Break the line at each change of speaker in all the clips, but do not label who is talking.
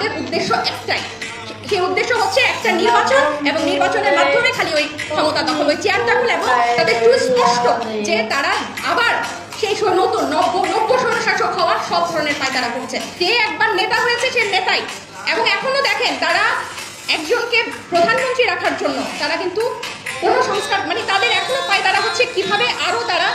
তাদের উদ্দেশ্য একটাই। সেই উদ্দেশ্য হচ্ছে একটা নির্বাচন এবং নির্বাচনের মাধ্যমে খালি ওই ক্ষমতা দখল, ওই চেয়ার দখল এবং তাদের সুস্পষ্ট যে তারা আবার সেই নতুন নব্য নব্য স্বৈরশাসক হওয়ার সব ধরনের পায়তারা করছে। যে একবার নেতা হয়েছে সে নেতাই। এবং এখনও দেখেন তারা একজনকে প্রধানমন্ত্রী রাখার জন্য তারা কিন্তু কোনো সংস্কার মানে তাদের এখনও পায়তারা হচ্ছে কীভাবে আরও তারা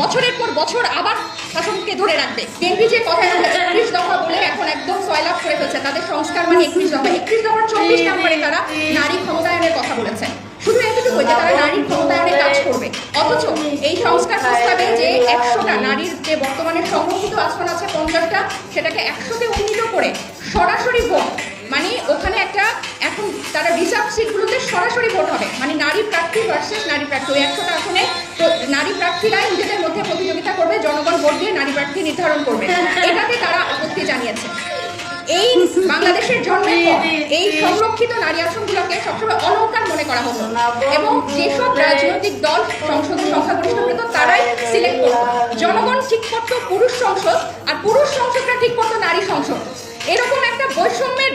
বছরের পর বছর আবার শাসনকে ধরে রাখবে। বিএনপি যে কথা একত্রিশ দফা বলে এখন একদম সয়লাভ করে ফেলছে। তাদের সংস্কার মানে একত্রিশ দফা। একত্রিশ দফার চব্বিশ নম্বরে তারা নারী ক্ষমতায়নের কথা বলেছে শুধু এতটুকু যে তারা নারী ক্ষমতায়নে কাজ করবে। অথচ এই সংস্কার প্রস্তাবে যে একশোটা নারীর যে বর্তমানে সংরক্ষিত আসন আছে, পঞ্চাশটা, সেটাকে একশোতে উন্নীত করে সরাসরি ভোট মানে ওখানে একটা এখন তারা রিজার্ভ সিটগুলোতে সরাসরি ভোট হবে। মানে নারী প্রার্থী ভার্সেস নারী প্রার্থী। ওই একশোটা আসনে নারী প্রার্থীরাই নিজেদের জনগণ ভোট দিয়ে নারী প্রার্থী নির্ধারণ করবে। এটাতে তারা আপত্তি জানিয়েছে। এই বাংলাদেশের জন্মের এই সংরক্ষিত নারী আসনগুলোকে সবসময় অলঙ্কার মনে করা হতো। এবং যেসব রাজনৈতিক দল সংসদের সংখ্যাগরিষ্ঠ পেত তারাই সিলেক্ট করত। জনগণ ঠিক করতো, পুরুষ সংসদ আর পুরুষ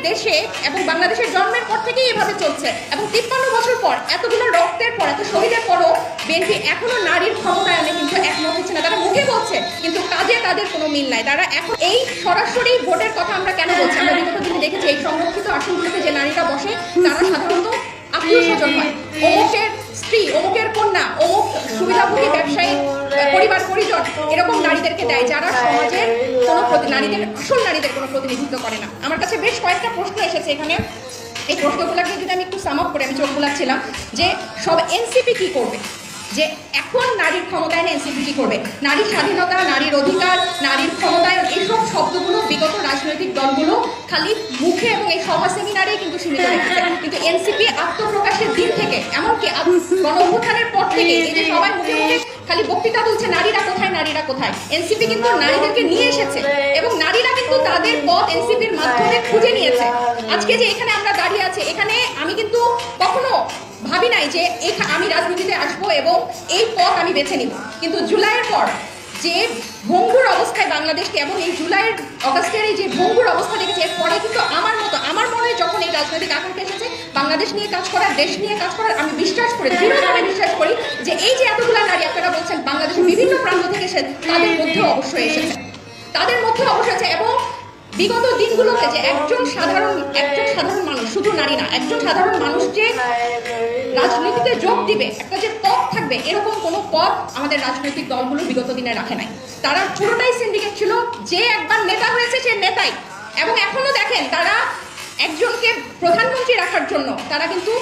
দেশে এবং বাংলাদেশের জন্মের পর থেকেই এভাবে চলছে। এবং তিপ্পান্ন বছর পর এতগুলো রক্তের পর, এত শহীদের পরও বিএনপি এখনও নারীর ক্ষমতায়নে কিন্তু একমত হচ্ছে না। তারা মুখে বলছে, কিন্তু কাজে তাদের কোনো মিল নাই। তারা এখন এই সরাসরি ভোটের কথা আমরা কেন বলছি? আমরা বিগত দিনে দেখেছি এই সংরক্ষিত আসনগুলোতে যে নারীরা বসে, তারা সাধারণত আত্মীয় স্বজন হয় অমুকের কন্যা, অমুক সুবিধাভোগী ব্যবসায়ী, পরিবার, পরিজন, এরকম নারীদেরকে দেয় যারা সমাজের কোনো নারীদের, আসল নারীদের কোনো প্রতিনিধিত্ব করে না। আমার কাছে বেশ কয়েকটা প্রশ্ন এসেছে এখানে। এই প্রশ্নগুলোকে যদি আমি একটু সামাপ করে আমি চোখ বোলাচ্ছিলাম যে সব এনসিপি কী করবে? যে এখন নারীর ক্ষমতায় এনসিপিটি করবে। নারীর স্বাধীনতা নারীর অধিকার নারীর ক্ষমতায় এইসব শব্দগুলো বিগত রাজনৈতিক দলগুলো খালি মুখে এবং এই সভা সেমিনারে কিন্তু সীমিত রেখেছে। কিন্তু এনসিপি আত্মপ্রকাশের দিন থেকে এমনকি গণ অভ্যুত্থানের পর থেকে এই যে সবাই মুখে মুখে খালি বক্তৃতা তুলছে নারীরা কোথায় নারীরা কোথায়? এনসিপি কিন্তু নারীদেরকে নিয়ে এসেছে এবং নারীরা কিন্তু তাদের পথ এনসিপির মাধ্যমে খুঁজে নিয়েছে। আজকে যে এখানে আমরা দাঁড়িয়ে আছি, এখানে আমি কিন্তু কখনো ভাবি নাই যে আমি রাজনীতিতে আসব এবং এই পথ আমি বেছে নিব। কিন্তু জুলাইয়ের পর যে ভঙ্গুর অবস্থায় বাংলাদেশকে এবং এই জুলাইয়ের অগস্টের এই যে ভঙ্গুর অবস্থা দেখেছি, এর পরে কিন্তু আমার মতো, আমার মনে হয় যখন এই রাজনৈতিক আকাঙ্ক্ষা এসেছে, বাংলাদেশ নিয়ে কাজ করার, দেশ নিয়ে কাজ করার, আমি বিশ্বাস করি, দৃঢ়ভাবে বিশ্বাস করি যে এই যে এতগুলা নারী, আপনারা বলছেন বাংলাদেশের বিভিন্ন প্রান্ত থেকে এসে তাদের মধ্যে অবশ্যই এসেছে। তাদের মধ্যে অবশ্যই আছে এবং বিগত দিনগুলোতে যে একজন সাধারণ একজন সাধারণ মানুষ, শুধু নারী না, একজন সাধারণ মানুষ যে রাজনীতিতে যোগ দিবে, একটা যে পথ থাকবে, এরকম কোনো পথ আমাদের রাজনৈতিক দলগুলো বিগত দিনে রাখে নাই। তারা পুরোটাই সিন্ডিকেট ছিল, যে একবার নেতা হয়েছে সে নেতাই। এবং এখনও দেখেন, তারা একজনকে প্রধানমন্ত্রী রাখার জন্য, তারা কিন্তু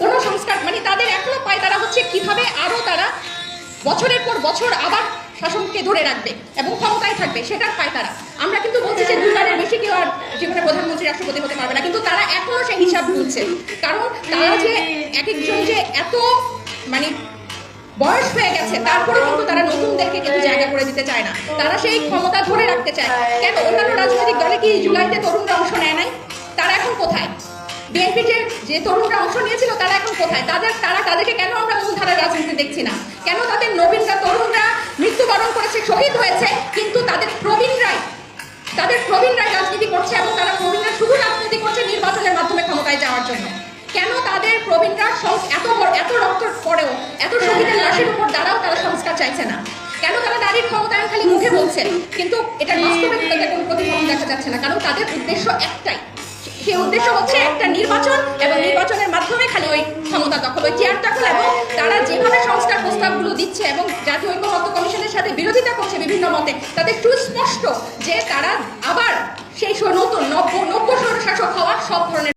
কোনো সংস্কার মানে তাদের এখনও পায় তারা হচ্ছে কীভাবে আরও তারা বছরের পর বছর আবার শাসনকে ধরে রাখবে এবং ক্ষমতায় থাকবে সেটার পায় তারা। আমরা কিন্তু বলছি যে দুইবারের বেশি কেউ আর জীবনে প্রধানমন্ত্রী, রাষ্ট্রপতি হতে পারবে না, কিন্তু তারা এখনও সেই হিসাব তুলছে কারণ তারা যে এক একজন যে এত মানে বয়স হয়ে গেছে, তারপরে কিন্তু তারা নতুনদেরকে কিন্তু জায়গা করে দিতে চায় না। তারা সেই ক্ষমতা ধরে রাখতে চায়। কেন? অন্যান্য রাজনৈতিক দলে কি জুলাইতে তরুণরা অংশ নেয় নাই? তারা এখন কোথায়? বিএনপি যে তরুণরা অংশ নিয়েছিল, তারা এখন কোথায়? তাদের, তারা তাদেরকে কেন আমরা মূলধারার রাজনীতি দেখছি না? প্রবীণরা এত এত রক্ত পরেও, এত শহীদের লাশের উপর দাঁড়াও তারা সংস্কার চাইছে না। কেন তারা নারীর ক্ষমতায়ন খালি মুখে বলছে? কিন্তু এটা বাস্তবে কোনো প্রতিফলন দেখা যাচ্ছে না, কারণ তাদের উদ্দেশ্য একটাই। সেই উদ্দেশ্য হচ্ছে একটা নির্বাচন, এবং নির্বাচনের মাধ্যমে খালি ওই ক্ষমতা দখল, ওই চেয়ার দখল, এবং তারা যেভাবে সংস্কার প্রস্তাবগুলো দিচ্ছে, এবং জাতীয় ঐক্যমত্য কমিশনের সাথে বিরোধিতা করছে বিভিন্ন মতে তাদের সুস্পষ্ট যে তারা আবার সেই নতুন নব্য নব্য স্বৈরশাসক হওয়ার সব ধরনের